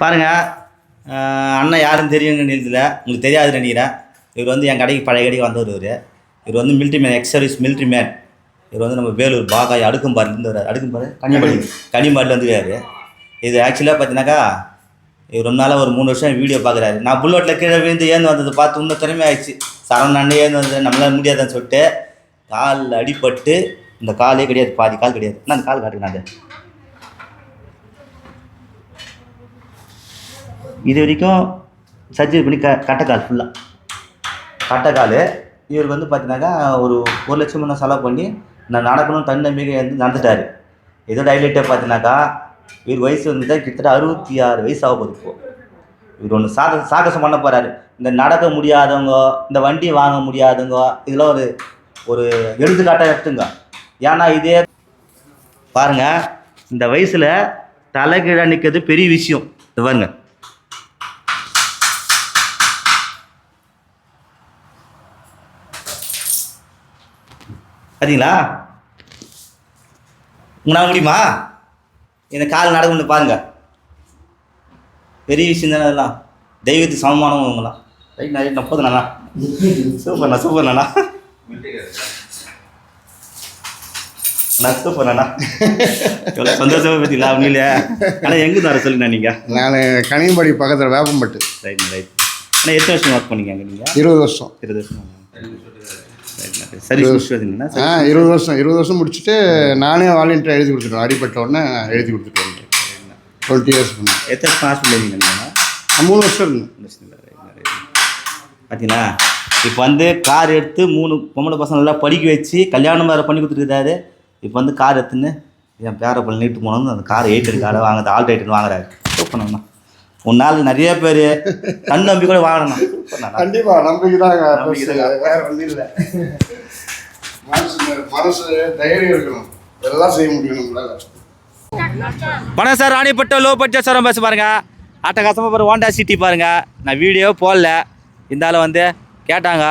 பாருங்க அஹ் அண்ணன் யாருன்னு தெரியும்னு நினைக்கிறதுல உங்களுக்கு தெரியாது நினைக்கிறேன். இவர் வந்து என் கடைக்கு பழைய கடைக்கு வந்தவர் இவர். இவர் வந்து military man ex service military man இவர் வந்து நம்ம வேலூர் பாகாய் அடுக்கும்பாடிலேருந்து வர்றாரு. அடுக்கும்பாடு? கன்னியாகுமரி. கன்னியாகுமரியில் வந்துருக்காரு இது ஆக்சுவலாக பார்த்தீங்கன்னாக்கா இவர் ரொம்ப நாளாக ஒரு மூணு வருஷம் வீடியோ பார்க்குறாரு நான் புல்லோட்டில் கீழே விழுந்து ஏந்து வந்தது பார்த்து இன்னும் திறமை ஆயிடுச்சு. சரவண அண்ணன் ஏந்து வந்தது நம்மளால முடியாதுன்னு சொல்லிட்டு காலில் அடிபட்டு இந்த காலே கிடையாது பாதி கால் கிடையாது. நான் அந்த கால் காட்டுங்க நான் இது வரைக்கும் சர்ஜரி பண்ணி க கட்டைக்கால் ஃபுல்லாக கட்டைக்கால். இவருக்கு வந்து பார்த்தீங்கன்னாக்கா ஒரு ஒரு லட்சம் நான் செலவு பண்ணி நான் நடக்கணும் தன்னம்பிக்கை வந்து நடந்துட்டாரு. இதோட ஹைலைட்டே பார்த்தீங்கன்னாக்கா இவர் வயசு வந்து கிட்டத்தட்ட அறுபத்தி ஆறு வயசு ஆக போகுது இப்போ. இவர் ஒன்று சாக சாகசம் பண்ண போகிறாரு இந்த நடக்க முடியாதவங்க இந்த வண்டி வாங்க முடியாதவங்க இதெல்லாம் ஒரு ஒரு எடுத்துக்காட்டாக எடுத்துங்க. ஏன்னா இதே பாருங்கள் இந்த வயசில் தலைகீழாக நிற்கிறது பெரிய விஷயம். இது பாருங்கள் பார்த்தீங்களா உங்களால் முடியுமா? இந்த கால் நடக்க முடியும் பாருங்க. பெரிய விஷயம் தானே அதெல்லாம். தெய்வத்துக்கு சமமானவங்க இவங்களாம் ரைட் நிறைய நப்பது நானா? சூப்பர்ண்ணா சூப்பர்ண்ணா நான் சூப்பர்ண்ணா எவ்வளோ சந்தோஷமா பார்த்தீங்களா உண்மையிலே ஆனால் எங்கே வர சொல்லுங்கண்ணா நீங்கள் நான் கனியம்படி பக்கத்தில் வேப்பம்பட்டு. ரைட் ரைட் அண்ணா எத்தனை வருஷம் ஒர்க் பண்ணீங்க அங்கே நீங்கள் இருபது வருஷம். இருபது வருஷம்? ஆ இருபது வருஷம் இருபது வருஷம் முடிச்சுட்டு நானே வாலண்டியர் எழுதி கொடுத்துட்டேன். அடிப்பட்ட உடனே எழுதி கொடுத்துட்டு வந்துட்டேன் டுவெண்ட்டி இயர்ஸ் பண்ணேன் எத்தனை ஹாஸ்பிட்டல் மூணு வருஷம் இருந்தேன். பார்த்தீங்களா இப்போ வந்து கார் எடுத்து மூணு பொம்பளை பசங்க நல்லா படிக்க வச்சு கல்யாணம் வேறு பண்ணி கொடுத்துருக்காரு. இப்போ வந்து கார் எடுத்துன்னு என் பேர பிள்ளை நீட்டு போனோம் அந்த கார் எயிட் காரை வாங்குறது ஆல்ட் எயிட்டுன்னு வாங்குறாரு. சூப்பர்ண்ணா உன்னால் நிறைய பேர் தன்னம்பி கூட வாங்கணும் கண்டிப்பாக நம்பிக்கை தாங்க நம்பிக்கை first. தாங்க. வேற ஒன்றும் இல்லை மனசு மனசு தைரியம் இருக்கணும். செய்ய முடியும் நம்மளால. பணம் sir Ranipet low budget sir bus பாருங்க. அட்டகாசமாக பாரு ஹோண்டா சிட்டி பாருங்க. நான் வீடியோ போடல. இருந்தாலும் வந்து கேட்டாங்க.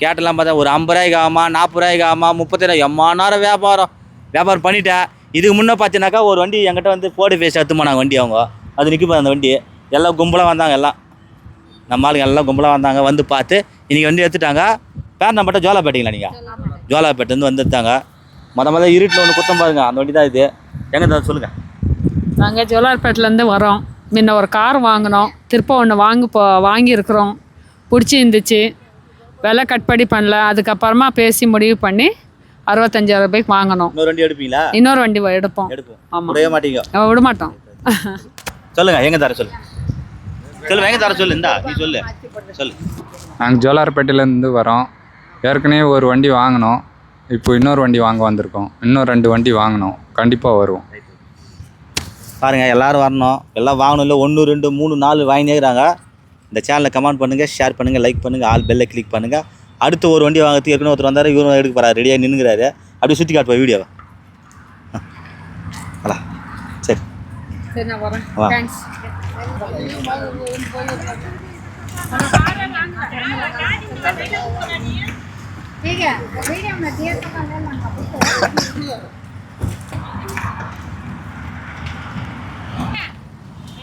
கேட்டெல்லாம் பார்த்தா ஒரு ஐம்பது ரூபாய்க்கு ஆமா நாற்பது ரூபாய்க்கு ஆமா முப்பத்தி ரூபாய். எம்மா நேரம் வியாபாரம். வியாபாரம் பண்ணிட்டேன். இதுக்கு முன்னே பார்த்தீங்கன்னாக்கா ஒரு வண்டி என்கிட்ட வந்து போடு பேசி எடுத்து போனாங்க வண்டி அவங்க. அது நிற்கும் அந்த வண்டி. எல்லாம் கும்பலாக வந்தாங்க எல்லாம். நம்ம ஆளுங்க எல்லாம் கும்பலாக வந்தாங்க. வந்து பார்த்து இன்றைக்கி வண்டி எடுத்துட்டாங்க. பேர் நம்ம மட்டும் ஜோலாப்பேட்டிங்களா நீங்கள் ஜோலாப்பேட்டிலேருந்து வந்துட்டாங்க மொத மொதல் இருட்டில் ஒன்று குத்தம் பாருங்க. அந்த வண்டி தான் இது. எங்கே தான் சொல்லுங்கள் நாங்கள் ஜோலார்பேட்டிலேருந்து வரோம். முன்ன ஒரு கார் வாங்கினோம். திருப்ப ஒன்று வாங்கி போ வாங்கியிருக்கிறோம். பிடிச்சி இருந்துச்சு விலை கட்படி பண்ணல. அதுக்கப்புறமா பேசி முடிவு பண்ணி அறுபத்தஞ்சாயிரம் ரூபாய்க்கு வாங்கினோம். இன்னொரு வண்டி எடுப்பீங்களா? இன்னொரு வண்டி எடுப்போம். எடுப்போம். ஆமாம் விடவே மாட்டீங்க. விட மாட்டோம். சொல்லுங்க. எங்க தர சொல்லு. சொல்லுங்க. எங்க தர சொல்லு. இந்தா நீ சொல்லு. சொல்லு. நாங்கள் ஜோலார்பேட்டையிலேருந்து வரோம். ஏற்கனவே ஒரு வண்டி வாங்கினோம். இப்போ இன்னொரு வண்டி வாங்க வந்திருக்கோம். இன்னும் ரெண்டு வண்டி வாங்கினோம். கண்டிப்பாக வருவோம். பாருங்க எல்லாரும் வரணும். எல்லாம் வாங்கணும். இல்லை ஒன்று ரெண்டு மூணு நாலு வாங்கினேங்கிறாங்க இந்த சேனலை கமெண்ட் பண்ணுங்க ஷேர் பண்ணுங்க லைக் பண்ணுங்க ஆல் பெல்லை கிளிக் பண்ணுங்க. அடுத்து ஒரு வண்டி வாங்கிறதுக்கு ஏற்கனவே ஒருத்தர் வந்தார். இவரும் எடுக்க போறாரு. ரெடியாக நின்னுங்கிறாரு அப்படியே சுற்றி காட்டுப்பா வீடியோவை அடா சரி. சரி நான் வரேன். வா. தேங்க்ஸ் ठीक है वीडियो में दिए तो कर लेना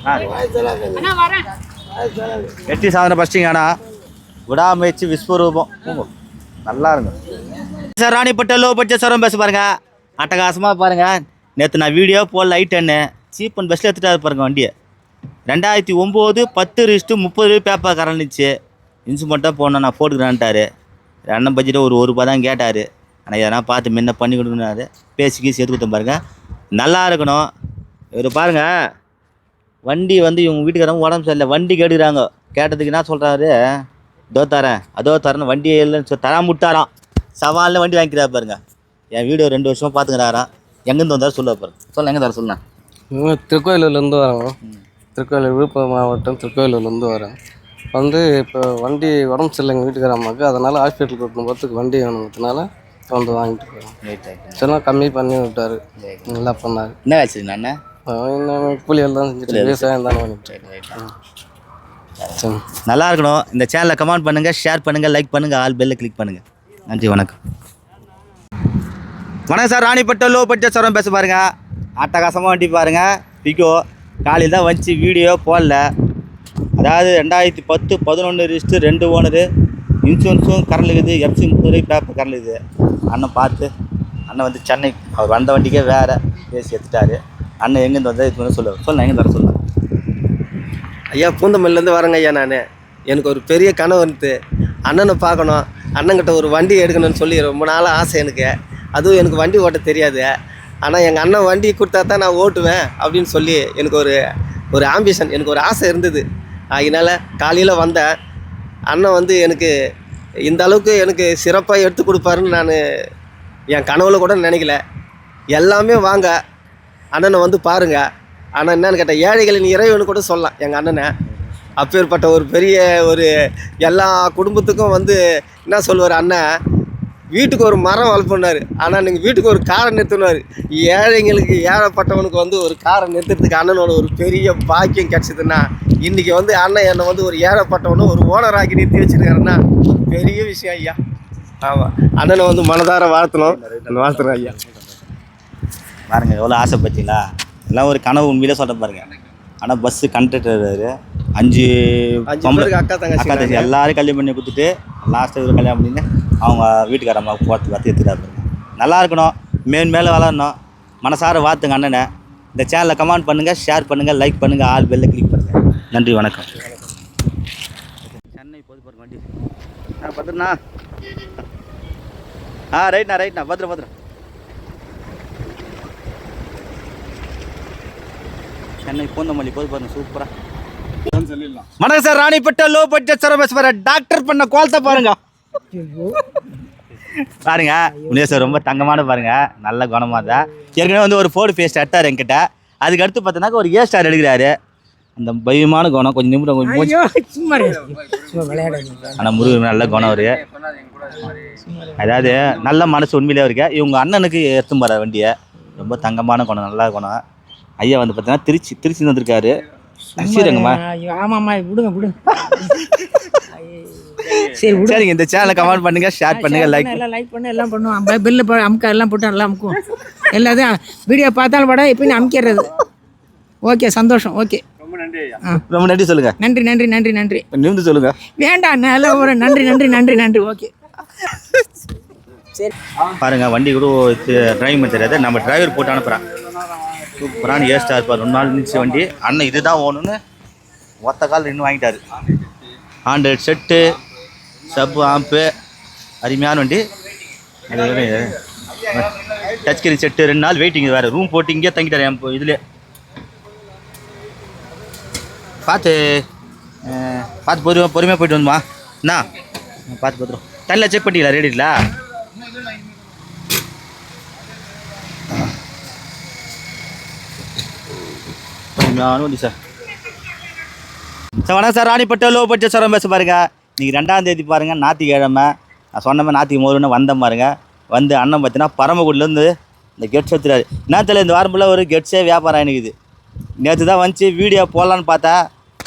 ஆ अना வரேன் வெற்றி சாதனை ஃபஸ்ட்டிங்கானா விடாமுயற்சி விஸ்வரூபம் போங்க. நல்லா இருங்க சார் ராணிப்பட்ட லோ பட்ஜெட் சாரம் பேச பாருங்க அட்டகாசமாக பாருங்க நேற்று நான் வீடியோ போடல லைட் என்ன சீப் அண்ட் பெஸ்ட்டில் எடுத்துட்டாரு பாருங்க வண்டியை ரெண்டாயிரத்தி ஒம்பது பத்து ரிஸ்ட்டு முப்பது பேப்பர் கரண்டுச்சு இன்சுமெண்ட்டாக போனேன் நான் போட்டுக்கிறேன்ட்டாரு அண்ணன் பட்ஜெட்டை ஒரு ஒரு ரூபா தான் கேட்டார். ஆனால் எதனா பார்த்து முன்ன பண்ணி கொடுக்கணுனாரு பேசி கீசி எடுத்து கொடுத்தேன் பாருங்க. நல்லா இருக்கணும். இவர் பாருங்க. வண்டி வந்து இவங்க வீட்டுக்காரங்க உடம்பு சரியில்லை. வண்டி கேட்டுக்கிறாங்க. கேட்டதுக்கு என்ன சொல்கிறாரு இதோ தரேன். அதோ தரேன் வண்டி இல்லைன்னு சொல்லி தராம விட்டாராம். சவாலில் வண்டி வாங்கிக்கிறா பாருங்க. என் வீடியோ ரெண்டு வருஷமாக பார்த்துக்கிறாராம். எங்கேருந்து வந்தாலும் சொல்ல பாருங்க. சொல்ல எங்கே தர சொல்லுண்ணா. திருக்கோயிலூர்லேருந்து வரோங்க. திருக்கோயிலூர் விழுப்புரம் மாவட்டம் திருக்கோயிலூர்லேருந்து வரேன் வந்து இப்போ வண்டி உடம்பு சரியில்லைங்க வீட்டுக்கார அம்மாவுக்கு அதனால் ஹாஸ்பிட்டல் கூட்டின்னு போகிறதுக்கு வண்டி வேணுங்கிறதுனால வந்து வாங்கிட்டு போகிறோம் சொன்னால் கம்மி பண்ணி விட்டாரு. நல்லா பண்ணார். என்ன வச்சுருங்க அண்ணன் இன்னும் கூலிகள் தான் செஞ்சுட்டு விவசாயம் தானே பண்ணிட்டு நல்லா இருக்கணும். இந்த சேனலை கமெண்ட் பண்ணுங்கள் ஷேர் பண்ணுங்கள் லைக் பண்ணுங்கள் ஆல் பெல்லை கிளிக் பண்ணுங்கள் நன்றி வணக்கம். வணக்கம் சார். ராணிப்பட்ட லோ பட்ஜெட் சாரம் பேச பாருங்க. அட்டகாசமாக வண்டி பாருங்க. பிகோ காலையில் தான் வந்துச்சு வீடியோ போடல. அதாவது ரெண்டாயிரத்தி பத்து பதினொன்று ரிஸ்ட்டு ரெண்டு ஓனரு இன்சூரன்ஸும் கரண்ட் இருக்குது எஃப்சி முப்பது பேப்பர் கரண்ட் இருக்குது. அண்ணன் பார்த்து அண்ணன் வந்து சென்னை அவர் வந்த வண்டிக்கே வேறு பேசி எடுத்துட்டாரு. அண்ணன் எங்கேருந்து வந்தால் இது சொல்லுவார் சொல்ல எங்கேருந்து வர சொல்லுவேன் ஐயா பூந்தமல்லிலேருந்து வரேங்க ஐயா நான். எனக்கு ஒரு பெரிய கனவு வந்துட்டு அண்ணனை பார்க்கணும் அண்ணன்கிட்ட ஒரு வண்டி எடுக்கணும்னு சொல்லி ரொம்ப நாளாக ஆசை எனக்கு. அதுவும் எனக்கு வண்டி ஓட்ட தெரியாது. ஆனால் எங்கள் அண்ணன் வண்டி கொடுத்தா தான் நான் ஓட்டுவேன் அப்படின்னு சொல்லி எனக்கு ஒரு ஒரு ஆம்பிஷன் எனக்கு ஒரு ஆசை இருந்தது. அதனால் காலையில் வந்தேன். அண்ணன் வந்து எனக்கு இந்த அளவுக்கு எனக்கு சிறப்பாக எடுத்து கொடுப்பாருன்னு நான் என் கனவுல கூட நினைக்கல. எல்லாமே வாங்க. அண்ணனை வந்து பாருங்க. ஆனால் என்னன்னு கேட்டால் ஏழைகளின் இறைவனு கூட சொல்லலாம். எங்கள் அண்ணனை. அப்பேற்பட்ட ஒரு பெரிய ஒரு எல்லா குடும்பத்துக்கும் வந்து என்ன சொல்லுவார் அண்ணன்? வீட்டுக்கு ஒரு மரம் வளர்ப்புனார் ஆனால் நீங்கள் வீட்டுக்கு ஒரு காரை நிறுத்தினார். ஏழைங்களுக்கு ஏழைப்பட்டவனுக்கு வந்து ஒரு காரை நிறுத்துறதுக்கு அண்ணனோட ஒரு பெரிய பாக்கியம் கிடச்சிதுன்னா இன்றைக்கி வந்து அண்ணன் என்னை வந்து ஒரு ஏழைப்பட்டவனும் ஒரு ஓனராக்கி நிறுத்தி வச்சிருக்காருன்னா ஒரு பெரிய விஷயம் ஐயா. ஆமாம் அண்ணனை வந்து மனதார வாழ்த்தணும். வாழ்த்துறேன் ஐயா. பாருங்க எவ்வளோ ஆசைப்பட்டீங்களா எல்லாம் ஒரு கனவு உண்மையிலே சொல்ல பாருங்க. ஆனால் பஸ்ஸு கண்டக்டர் அஞ்சு அக்கா தங்கச்சி அக்கா தங்கச்சி எல்லாரும் கல்யாணம் பண்ணி கொடுத்துட்டு லாஸ்ட்டு இவர் கல்யாணம் பண்ணி அவங்க வீட்டுக்கார அம்மா போகிறதுக்கு பார்த்து எடுத்துட்டாரு. நல்லா இருக்கணும். மேன் மேலே வளரணும். மனசார வாத்துங்க அண்ணனை. இந்த சேனலை கமெண்ட் பண்ணுங்கள் ஷேர் பண்ணுங்கள் லைக் பண்ணுங்கள் ஆல் பெல்ல கிளிக் நன்றி வணக்கம். சென்னை போது பாருங்க வண்டி. ஆ பத்திரண்ணா. ஆ ரைட்ண்ணா ரைட்ண்ணா. பத்திரம் பத்திரம். சென்னை பூந்தமல்லி போது பாருங்க சூப்பரா. வணக்கம் sir Ranipet low budget service வர டாக்டர் பண்ண கோலத்தை பாருங்க. பாருங்க முனியா சார் ரொம்ப தங்கமான பாருங்க. நல்ல குணமா தான் ஏற்கனவே வந்து ஒரு ஃபோர்டு பேஸ்ட் எடுத்தார் என்கிட்ட. அதுக்கு அடுத்து பார்த்தோன்னாக்க ஒரு ஏ ஸ்டார் எடுக்கிறாரு. அந்த பயமான குணம் கொஞ்சம் நிமிடம் கொஞ்சம் சும்மா ஆனால் முருகன் நல்ல குணம் அவரு. அதாவது நல்ல மனசு உண்மையிலே இருக்கு இவங்க அண்ணனுக்கு எடுத்துன்னு போகிற வண்டியை. ரொம்ப தங்கமான குணம் நல்ல குணம் ஐயா வந்து பார்த்தீங்கன்னா திருச்சி திருச்சி வந்திருக்காரு. ஸ்ரீரங்கம்மா ஐயோ, ஆமாம்மா விடுங்க விடுங்க. சரி சரிங்க இந்த சேனலை கமெண்ட் பண்ணுங்க ஷேர் பண்ணுங்க லைக் எல்லாம் லைக் பண்ணு. எல்லாம் பண்ணுவோம். பில்லு அமுக்க எல்லாம் போட்டு நல்லா அமுக்குவோம். எல்லாத்தையும் வீடியோ பார்த்தாலும் படம் எப்பயும் அமுக்கிறது ஓகே சந்தோஷம் ஓகே. ரொம்ப நன்றி சொல்லுங்க. நன்றி நன்றி நன்றி நன்றி. நிமிந்து சொல்லுங்க. வேண்டாம் நல்ல ஒரு நன்றி நன்றி நன்றி நன்றி. ஓகே. பாருங்க வண்டி கூட டிரைவிங் தெரியாது. நம்ம டிரைவர் போட்டு அனுப்புகிறேன் சூப்பரான ஏ ஸ்டார் பார். ரெண்டு நாள் நின்றுச்சு வண்டி. அண்ணன் இதுதான் ஓணுன்னு ஒத்த கால் நின்று வாங்கிட்டாரு. ஆண்ட்ராய்ட் செட்டு சப் ஆம்பு அருமையான வண்டி. டச்கரி செட்டு ரெண்டு நாள் வெயிட்டிங் வேறு. ரூம் போட்டு இங்கேயே தங்கிட்டார் என் இதில் பார்த்து பார்த்து பொறுமை பொறுமையாக போயிட்டு வந்துமா. என்ன பார்த்து பார்த்துரும் தண்ணியில் செக் பண்ணிக்கலாம் ரேடியில் பொறுமையான சார் சார் வணக்கம் sir Ranipet low budget sir பேச பாருங்க. இன்னைக்கு ரெண்டாம் தேதி பாருங்க ஞாயிற்றுக்கிழமை. நான் சொன்ன மாதிரி ஞாயிற்று முதல்ல வந்தேன் பாருங்க. வந்து அண்ணன் பார்த்தீங்கன்னா பரமக்குடிலேருந்து இந்த கெட்ஸ் எடுத்துறாரு என்ன தெரியல இந்த வாரம் ஃபுல்லாக ஒரு கெட்ஸே வியாபாரம் எனக்கு நேற்று தான் வந்துச்சு வீடியோ போடலான்னு பார்த்தா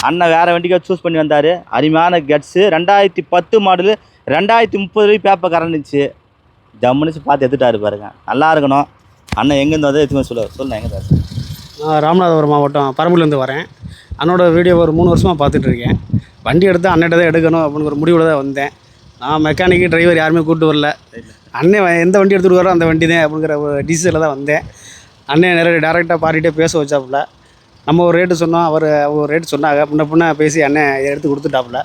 அண்ணன் வேறு வண்டிக்காக சூஸ் பண்ணி வந்தார். அருமையான கட்ஸு ரெண்டாயிரத்தி பத்து மாடலு ரெண்டாயிரத்தி முப்பது ரூபாய் பேப்பர் கரண்டுச்சு. ஜம்முனிச்சு பார்த்து எடுத்துட்டாரு பாருங்க. நல்லா இருக்கணும். அண்ணன் எங்கேருந்து வந்து எதுவுமே சொல்ல சொல்லுங்கள் எங்கே தான் நான் ராமநாதபுரம் மாவட்டம் பரம்பூர்லேருந்து வரேன். அண்ணோட வீடியோ ஒரு மூணு வருஷமாக பார்த்துட்ருக்கேன் வண்டி எடுத்து அண்ணன்ட்ட தான் எடுக்கணும் அப்படின்னு ஒரு முடிவில் தான் வந்தேன். நான் மெக்கானிக்கு டிரைவர் யாருமே கூப்பிட்டு வரல. அண்ணன் எந்த வண்டி எடுத்துகிட்டு வரோ அந்த வண்டி தான் அப்படிங்கிற ஒரு டிசிஷனில் தான் வந்தேன். அண்ணன் நிறைய டேரெக்டாக பாட்டிகிட்டே பேச வச்சாப்புல. நம்ம ஒரு ரேட்டு சொன்னோம் அவர் ஒரு ரேட்டு சொன்னாங்க. முன்ன பின்ன பேசி அண்ணன் எடுத்து கொடுத்துட்டாப்புல.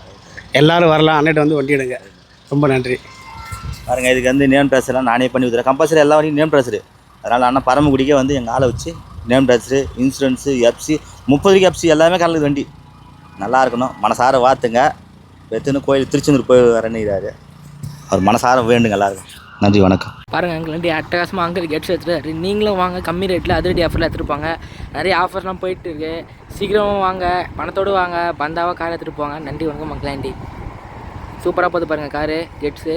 எல்லாரும் வரலாம் அண்ணன்ட்ட வந்து வண்டி எடுங்க. ரொம்ப நன்றி. பாருங்க இதுக்கு வந்து நேம் ட்ரெஸ்லாம் நானே பண்ணி கொடுத்துறேன். கம்பல்சரி எல்லா வரையும் நேம் ட்ரெஸ்ஸு அதனால் அண்ணன் பரமக்குடிக்கே வந்து எங்கள் ஆளை வச்சு நேம் ட்ரெஸ்ஸு இன்சூரன்ஸு எஃப்சி முப்பதுக்கு எஃப்சி எல்லாமே கலந்து வண்டி. நல்லா இருக்கணும். மனசார வாத்துங்க வெத்துன்னு கோயில் திருச்செந்தூர் போய் வரணுங்கிறாரு அவர் மனசார வேண்டுங்க எல்லாருக்கும். நன்றி வணக்கம். பாருங்க அங்கே அட்டகாசமாக அங்கே கெட்ஸ் எடுத்துட்டு நீங்களும் வாங்க கம்மி ரேட்டில் அதிரடி ஆஃபரில் எடுத்துருப்பாங்க நிறைய ஆஃபர்ஸ்லாம் போயிட்டு இருக்கு. சீக்கிரமாக வாங்க பணத்தோடு வாங்க பந்தாவாக கார் எடுத்துகிட்டு போங்க. நன்றி வணக்கம் மக்களாண்டி சூப்பராக போகுது பாருங்கள் காரு கெட்ஸு